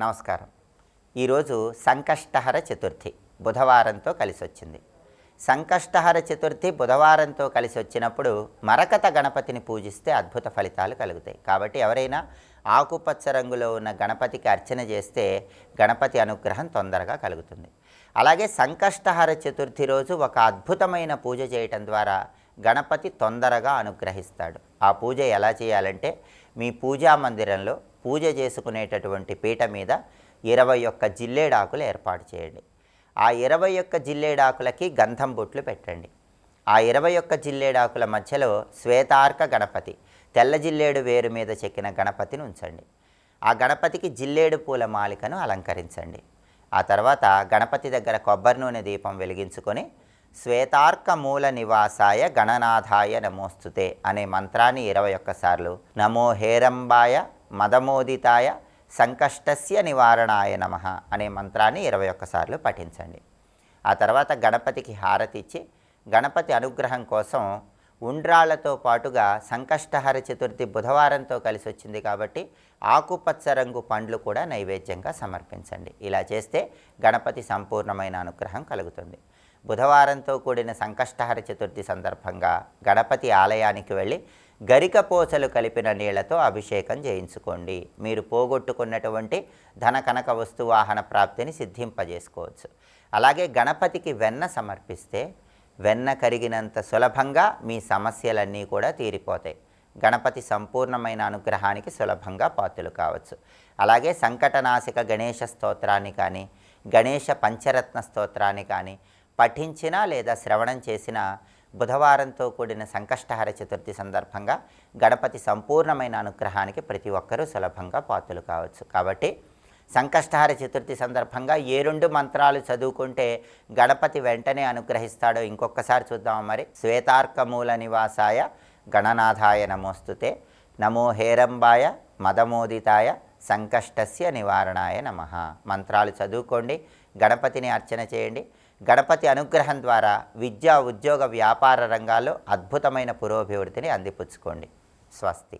నమస్కారం. ఈరోజు సంకష్టహర చతుర్థి బుధవారంతో కలిసి వచ్చింది సంకష్టహర చతుర్థి బుధవారంతో కలిసి వచ్చినప్పుడు మరకత గణపతిని పూజిస్తే అద్భుత ఫలితాలు కలుగుతాయి. కాబట్టి ఎవరైనా ఆకుపచ్చ రంగులో ఉన్న గణపతికి అర్చన చేస్తే గణపతి అనుగ్రహం తొందరగా కలుగుతుంది. అలాగే సంకష్టహర చతుర్థి రోజు ఒక అద్భుతమైన పూజ చేయటం ద్వారా గణపతి తొందరగా అనుగ్రహిస్తాడు. ఆ పూజ ఎలా చేయాలంటే మీ పూజా మందిరంలో పూజ చేసుకునేటటువంటి పీట మీద ఇరవై ఒక్క జిల్లేడాకులు ఏర్పాటు చేయండి. ఆ ఇరవై ఒక్క జిల్లేడాకులకి గంధం బొట్లు పెట్టండి. ఆ ఇరవై ఒక్క జిల్లేడాకుల మధ్యలో శ్వేతార్క గణపతి తెల్ల జిల్లేడు వేరు మీద చెక్కిన గణపతిని ఉంచండి. ఆ గణపతికి జిల్లేడు పూల మాలికను అలంకరించండి. ఆ తర్వాత గణపతి దగ్గర కొబ్బరి నూనె దీపం వెలిగించుకొని శ్వేతార్క మూల నివాసాయ గణనాథాయ నమోస్తుతే అనే మంత్రాన్ని ఇరవై ఒక్కసార్లు నమో హేరంబాయ మదమోదితాయ సంకష్టస్య నివారణాయ నమ అనే మంత్రాన్ని ఇరవై ఒక్కసార్లు పఠించండి. ఆ తర్వాత గణపతికి హారతి ఇచ్చి గణపతి అనుగ్రహం కోసం ఉండ్రాళ్ళతో పాటుగా సంకష్టహర చతుర్థి బుధవారంతో కలిసి వచ్చింది కాబట్టి ఆకుపచ్చ రంగు పండ్లు కూడా నైవేద్యంగా సమర్పించండి. ఇలా చేస్తే గణపతి సంపూర్ణమైన అనుగ్రహం కలుగుతుంది. బుధవారంతో కూడిన సంకష్టహర చతుర్థి సందర్భంగా గణపతి ఆలయానికి వెళ్ళి గరిక పోసలు కలిపిన నీళ్ళతో అభిషేకం చేయించుకోండి. మీరు పోగొట్టుకున్నటువంటి ధన కనక వస్తువాహన ప్రాప్తిని సిద్ధింపజేసుకోవచ్చు. అలాగే గణపతికి వెన్న సమర్పిస్తే వెన్న కరిగినంత సులభంగా మీ సమస్యలన్నీ కూడా తీరిపోతాయి. గణపతి సంపూర్ణమైన అనుగ్రహానికి సులభంగా పాత్రలు కావచ్చు. అలాగే సంకటనాశిక గణేష స్తోత్రాన్ని కానీ గణేష పంచరత్న స్తోత్రాన్ని కానీ పఠించినా లేదా శ్రవణం చేసిన బుధవారంతో కూడిన సంకష్టహర చతుర్థి సందర్భంగా గణపతి సంపూర్ణమైన అనుగ్రహానికి ప్రతి ఒక్కరూ సులభంగా పాత్రలు కావచ్చు. కాబట్టి సంకష్టహర చతుర్థి సందర్భంగా ఏ రెండు మంత్రాలు చదువుకుంటే గణపతి వెంటనే అనుగ్రహిస్తాడో ఇంకొకసారి చూద్దాం మరి. శ్వేతార్కమూల నివాసాయ గణనాథాయ నమోస్తుతే. నమో హేరంబాయ మదమోదితాయ సంకష్టస్య నివారణాయ నమ. మంత్రాలు చదువుకోండి గణపతిని అర్చన చేయండి. గణపతి అనుగ్రహం ద్వారా విద్యా ఉద్యోగ వ్యాపార రంగాల్లో అద్భుతమైన పురోభివృద్ధిని అందిపుచ్చుకోండి. స్వస్తి.